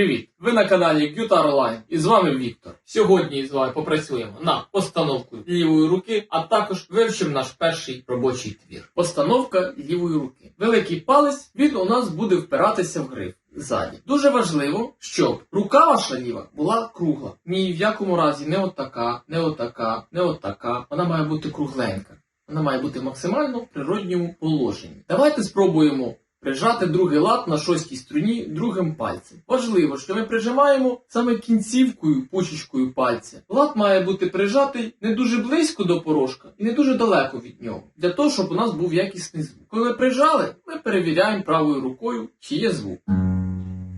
Привіт! Ви на каналі Guitar Online і з вами Віктор. Сьогодні з вами попрацюємо над постановкою лівої руки, а також вивчимо наш перший робочий твір. Постановка лівої руки. Великий палець він у нас буде впиратися в гриф. Ззаді. Дуже важливо, щоб рука ваша ліва була кругла. Ні в якому разі не отака, не отака, не отака. Вона має бути кругленька. Вона має бути максимально в природньому положенні. Давайте спробуємо прижати другий лад на шостій струні другим пальцем. Важливо, що ми прижимаємо саме кінцівкою, почечкою пальця. Лад має бути прижатий не дуже близько до порожка і не дуже далеко від нього, для того, щоб у нас був якісний звук. Коли прижали, ми перевіряємо правою рукою, чи є звук.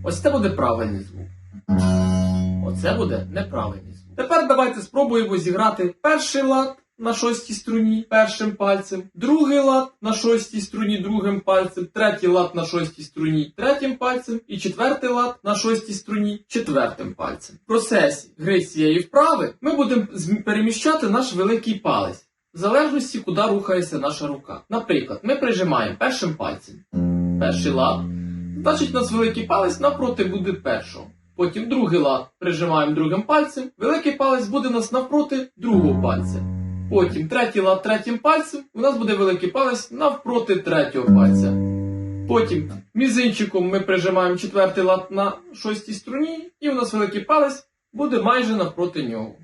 Ось це буде правильний звук. Оце буде неправильний звук. Тепер давайте спробуємо зіграти перший лад на шостій струні першим пальцем, другий лад на шостій струні другим пальцем, третій лад на шостій струні третім пальцем і четвертий лад на шостій струні четвертим пальцем. В процесі гри цієї вправи ми будемо переміщати наш великий палець. В залежності, куди рухається наша рука. Наприклад, ми прижимаємо першим пальцем. Перший лад. Значить, у нас великий палець навпроти буде першого. Потім другий лад прижимаємо другим пальцем. Великий палець буде у нас навпроти другого пальця. Потім третій лад третім пальцем. У нас буде великий палець навпроти третього пальця. Потім мізинчиком ми прижимаємо четвертий лад на шостій струні, і у нас великий палець буде майже навпроти нього.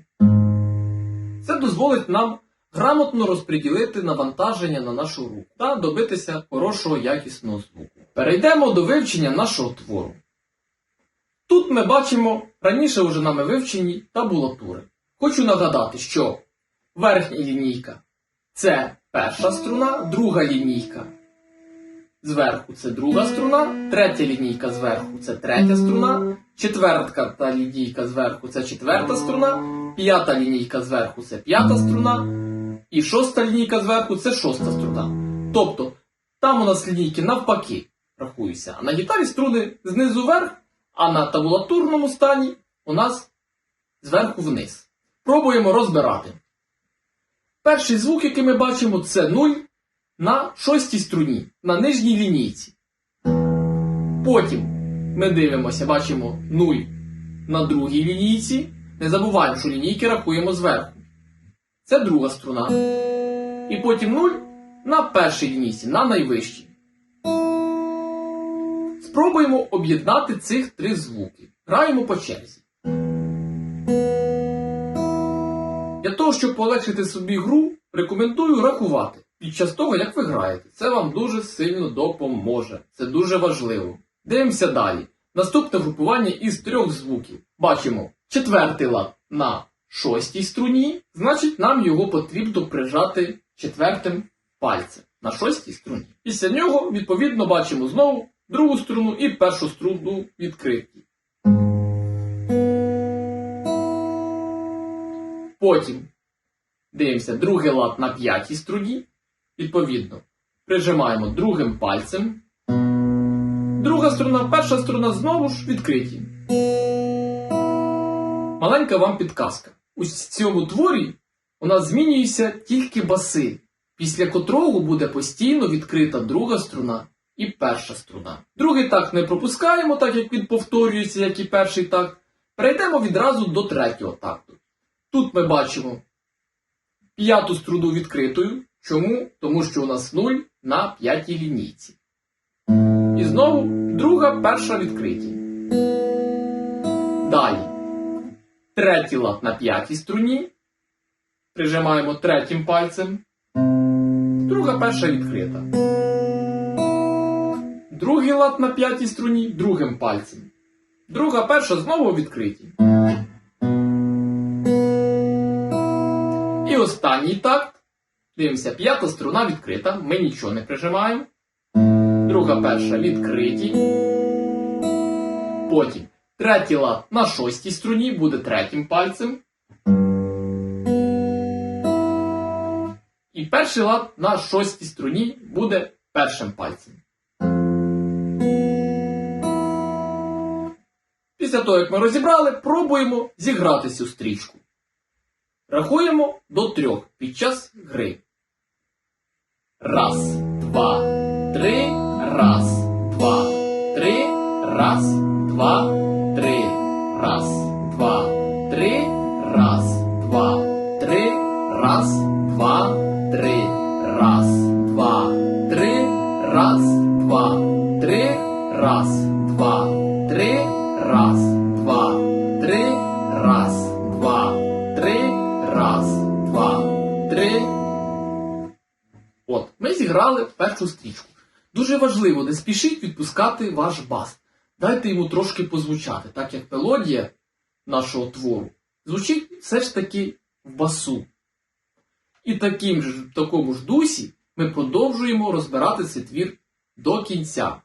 Це дозволить нам грамотно розподілити навантаження на нашу руку та добитися хорошого якісного звуку. Перейдемо до вивчення нашого твору. Тут ми бачимо раніше вже нами вивчені табулатури. Хочу нагадати, що верхня лінійка це перша струна, друга лінійка зверху це друга струна, третя лінійка зверху це третя струна, четвертка та лінійка зверху це четверта струна, п'ята лінійка зверху це п'ята струна, і шоста лінійка зверху це шоста струна. Тобто там у нас лінійки навпаки рахуються, а на гітарі струни знизу вверх, а на табулатурному стані у нас зверху вниз. Пробуємо розбирати. Перший звук, який ми бачимо, це 0 на шостій струні, на нижній лінійці. Потім ми дивимося, бачимо 0 на другій лінійці. Не забуваємо, що лінійки рахуємо зверху. Це друга струна. І потім 0 на першій лінійці, на найвищій. Спробуємо об'єднати цих три звуки. Граємо по черзі. Того, щоб полегшити собі гру, рекомендую рахувати під час того, як ви граєте. Це вам дуже сильно допоможе. Це дуже важливо. Дивимося далі. Наступне групування із трьох звуків. Бачимо четвертий лад на шостій струні, значить нам його потрібно прижати четвертим пальцем на шостій струні. Після нього, відповідно, бачимо знову другу струну і першу струну відкриті. Потім дивимося другий лад на п'ятій струні. Відповідно, прижимаємо другим пальцем. Друга струна, перша струна знову ж відкриті. Маленька вам підказка. У цьому творі у нас змінюються тільки баси, після котрого буде постійно відкрита друга струна і перша струна. Другий такт не пропускаємо, так як він повторюється, як і перший такт. Перейдемо відразу до третього такту. Тут ми бачимо п'яту струну відкритою. Чому? Тому що у нас 0 на п'ятій лінійці. І знову друга, перша відкриті. Далі. Третій лад на п'ятій струні. Прижимаємо третім пальцем. Друга перша відкрита. Другий лад на п'ятій струні другим пальцем. Друга перша знову відкриті. Останній такт. Дивимося, п'ята струна відкрита, ми нічого не прижимаємо. Друга перша відкриті. Потім третій лад на шостій струні буде третім пальцем. І перший лад на шостій струні буде першим пальцем. Після того, як ми розібрали, пробуємо зіграти цю стрічку. Рахуємо до трьох під час гри. Раз, два, три, раз, два, три, раз, два, три, раз, два, три, раз, два. Раз, два, три. От, ми зіграли першу стрічку. Дуже важливо, не спішіть відпускати ваш бас. Дайте йому трошки позвучати, так як мелодія нашого твору звучить все ж таки в басу. І таким же, в такому ж дусі ми продовжуємо розбирати цей твір до кінця.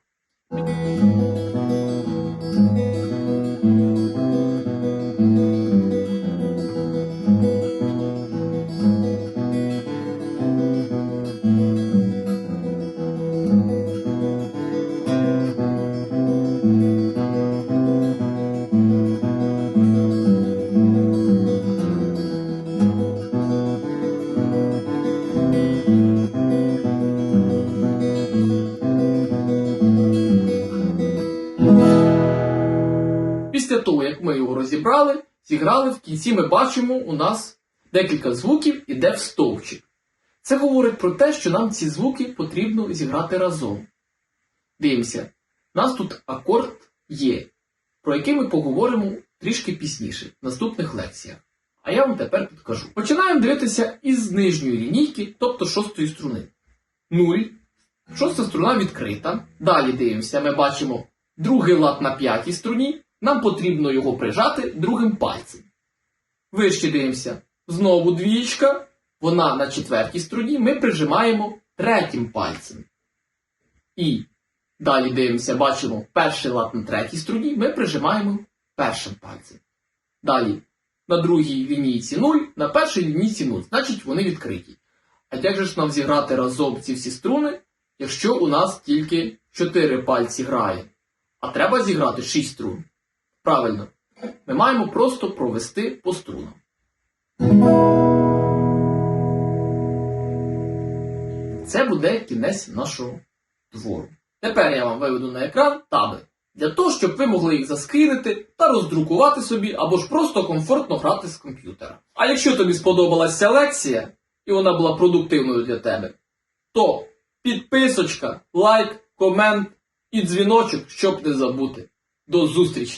Розібрали, зіграли, в кінці ми бачимо, у нас декілька звуків іде в стовпчик. Це говорить про те, що нам ці звуки потрібно зіграти разом. Дивимося, у нас тут акорд є, про який ми поговоримо трішки пізніше, в наступних лекціях. А я вам тепер підкажу. Починаємо дивитися із нижньої лінійки, тобто шостої струни. 0. Шоста струна відкрита. Далі дивимося, ми бачимо другий лад на п'ятій струні. Нам потрібно його прижати другим пальцем. Вище дивимося. Знову двієчка. Вона на четвертій струні. Ми прижимаємо третім пальцем. І далі дивимося, бачимо перший лад на третій струні. Ми прижимаємо першим пальцем. Далі на другій лінійці 0, на першій лінійці 0. Значить вони відкриті. А як же ж нам зіграти разом ці всі струни, якщо у нас тільки 4 пальці грає? А треба зіграти 6 струн. Правильно. Ми маємо просто провести по струнам. Це буде кінець нашого твору. Тепер я вам виведу на екран таби. Для того, щоб ви могли їх заскрінити та роздрукувати собі, або ж просто комфортно грати з комп'ютера. А якщо тобі сподобалася лекція, і вона була продуктивною для тебе, то підписочка, лайк, комент і дзвіночок, щоб не забути. До зустрічі!